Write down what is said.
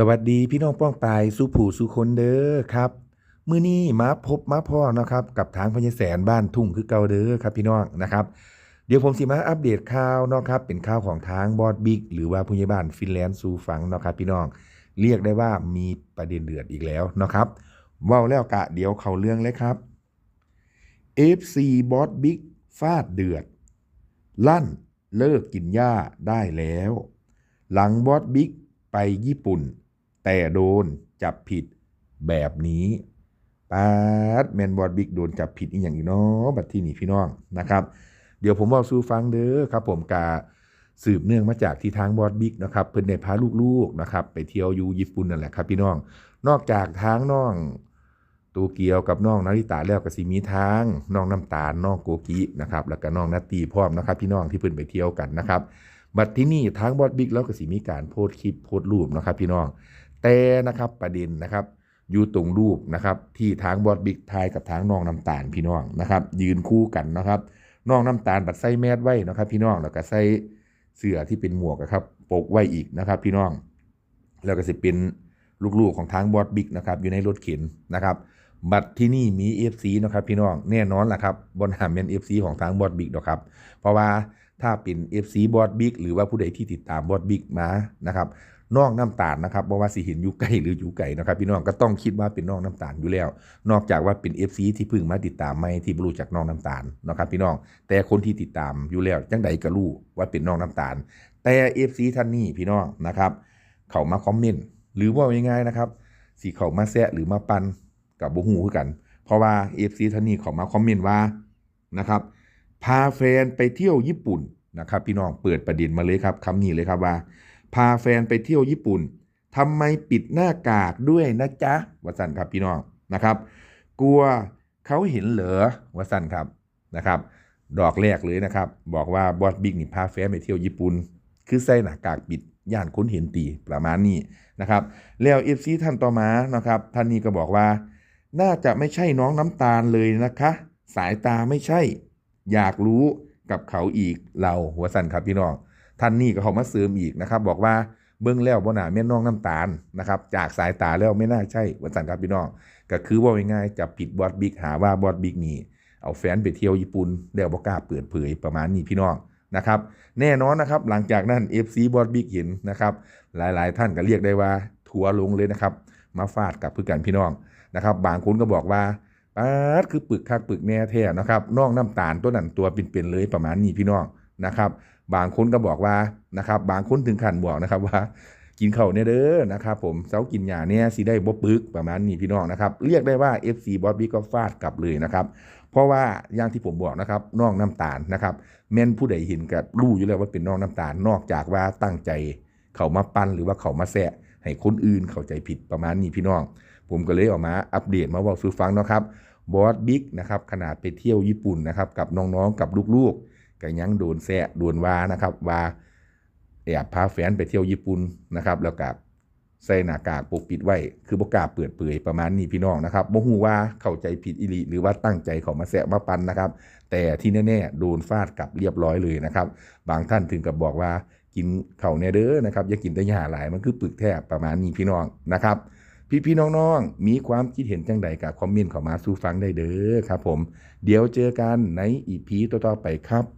สวัสดีพี่น้องป้องปายสุผูสุคนเด้อครับมื้อนี้มาพบมาพ่อเนาะครับกับทางพญแสนบ้านทุ่งคือเก่าเด้อครับพี่น้องนะครับ เดี๋ยวผมสิมาอัปเดตข่าวเนาะครับเป็นข่าวของทางบอดบิ๊กหรือว่าผู้ใหญ่บ้านฟินแลนด์สู่ฟังเนาะครับพี่น้องเรียกได้ว่ามีประเด็นเดือดอีกแล้วเนาะครับเว้าแล้วกะเดี๋ยวเข้าเรื่องเลยครับ FC บอสบิ๊กฟาดเดือด ลั่นเลิกกินหญ้าได้แล้ว หลังบอสบิ๊กไปญี่ปุ่น แต่โดนจับผิดแบบนี้ปาดแมนบอสบิ๊กโดนจับผิดอีกอย่างอีกเนาะบัดที่นี่พี่น้องนะครับ เดี๋ยวผมบอกสู่ฟังเด้อครับ ผมกาสืบเนื่องมาจากที่ทางบอสบิ๊กนะครับเพิ่นได้พาลูกๆนะครับ ไปเที่ยวอยู่ญี่ปุ่นนั่นแหละครับ พี่น้อง นอกจากทางน้องตูเกียวกับน้องนาริตาแล้วก็สิมีทางน้องน้ำตาลน้องโกกินะครับแล้วก็น้องนาตีพร้อมนะครับ พี่น้องที่เพิ่นไปเที่ยวกันนะครับบัดที่นี่ทางบอสบิ๊กแล้วก็สิมีการโพสต์คลิปโพสต์รูปนะครับ พี่น้อง แต่นะครับประเด็นนะครับอยู่ตรงรูปนะครับที่ทางบอสบิ๊กทายกับทางน้องน้ำตาลพี่น้องนะครับ ยืนคู่กันนะครับน้องน้ำตาลบัดใส่แมสไว้นะครับ พี่น้องแล้วก็ใส่เสื้อที่เป็นหมวกอะครับปกไว้อีกนะครับ พี่น้อง แล้วก็สิเป็นลูกๆของทางบอสบิ๊กนะครับอยู่ในรถเข็นนะครับ บัตรที่นี่มี FC นะครับพี่น้องแน่นอนแหละครับบนหามเป็น FC ของทางบอสบิ๊กนะครับเพราะว่าถ้าเป็น FC บอสบิ๊กหรือว่าผู้ใดที่ติดตามบอสบิ๊กมานะครับ นองน้ำตาลนะครับเพราะว่าสิเห็นอยู่ไกลหรืออยู่ไกลนะครับ พี่น้องก็ต้องคิดว่าเป็นนองน้ำตาลอยู่แล้ว นอกจากว่าเป็น FC ที่เพิ่งมาติดตามไม่ที่รู้จากนองน้ำตาลนะครับพี่น้องแต่คนที่ติดตามอยู่แล้วจังใดก็รู้ว่าเป็นนองน้ำตาล แต่ FC ท่านนี้พี่น้องนะครับ เขามาคอมเมนต์หรือว่ายังไงนะครับสีเขามาแซะหรือมาปันกับบูฮูคือกัน เพราะว่า FC ท่านนี้เขามาคอมเมนต์ว่านะครับพาแฟนไปเที่ยวญี่ปุ่นนะครับ พี่น้องเปิดประเด็นมาเลยครับคำนี้เลยครับว่า พาแฟนไปเที่ยวญี่ปุ่นทำไมปิดหน้ากากด้วยนะจ๊ะวัสันครับพี่น้องนะครับ กลัวเขาเห็นเหรอวัสันครับนะครับ ดอกแรกเลยนะครับ บอกว่าบอสบิ๊กนี่พาแฟนไปเที่ยวญี่ปุ่นคือใส่หน้ากากปิดย่านคนเห็นตีประมาณนี้นะครับ แล้วเอฟซีท่านต่อมานะครับท่านนี้ก็บอกว่า น่าจะไม่ใช่น้องน้ำตาลเลยนะคะ สายตาไม่ใช่ อยากรู้กับเขาอีกเราหัวสันครับพี่น้อง ท่านนี่ก็เขามาเสริมอีกนะครับ บอกว่าเบื้องแล้วบ่หนาแม่นน้องน้ำตาลนะครับจากสายตาแล้วไม่น่าใช่หัวสันครับพี่น้องก็คือว่าง่ายๆจะผิดบอสบิ๊กหาว่าบอสบิ๊กนี่เอาแฟนไปเที่ยวญี่ปุ่นแล้วบ่กล้าเปิดเผยประมาณนี้พี่น้องนะครับแน่นอนนะครับหลังจากนั้น FC บอสบิ๊กเห็นนะครับหลายๆ ท่านก็เรียกได้ว่าทัวร์ลงเลยนะครับมาฟาดกับเพื่อกันพี่น้องนะครับบางคนก็บอกว่าป๊าดคือปึกคักปึกแน่แท้นะครับน้องน้ำตาลตัวนั้นตัวเป็นๆเลยประมาณนี้พี่น้องนะครับ บางคนก็บอกว่านะครับบางคนถึงขั้นบอกนะครับว่ากินเข้าเนี่ยเด้อนะครับผมเสากินหยาเนี่ยสิได้บ่ปึกประมาณนี้พี่น้องนะครับ เรียกได้ว่า FC บอสบิ๊กก็ฟาดกลับเลยนะครับ เพราะว่าอย่างที่ผมบอกนะครับน้องน้ำตาลนะครับแม่นผู้ใดเห็นก็รู้อยู่แล้วว่าเป็นน้องน้ำตาลนอกจากว่าตั้งใจเขามาปั้นหรือว่าเขามาแซะให้คนอื่นเข้าใจผิดประมาณนี้พี่น้อง ผมก็เลยออกมาอัปเดตมาบอกสู่ฟังนะครับบอสบิ๊กนะครับขนาดไปเที่ยวญี่ปุ่นนะครับกับน้องๆกับลูกๆ ก็ยังโดนแซะโดนว่านะครับว่าแอบพาแฟนไปเที่ยวญี่ปุ่นนะครับแล้วกับใส่หน้ากากปกปิดไว้ คือบ่กล้าเปิดเผยประมาณนี้พี่น้องนะครับบ่ฮู้ว่าเข้าใจผิดอีหลีหรือว่าตั้งใจเขามาแซะมาปันนะครับ แต่ที่แน่ๆโดนฟาดกลับเรียบร้อยเลยนะครับ บางท่านถึงกับบอกว่ากินเข่าวเนี่ยเด้อนะครับอย่ากินแต่ยาหลายมันคือปึกแทบประมาณนี้พี่น้องนะครับ พี่พี่น้องๆ มีความคิดเห็นจังใดกับคอมเมนต์เข้ามาสู่ฟังได้เด้อครับผม เดี๋ยวเจอกันในอีพีต่อๆไปครับ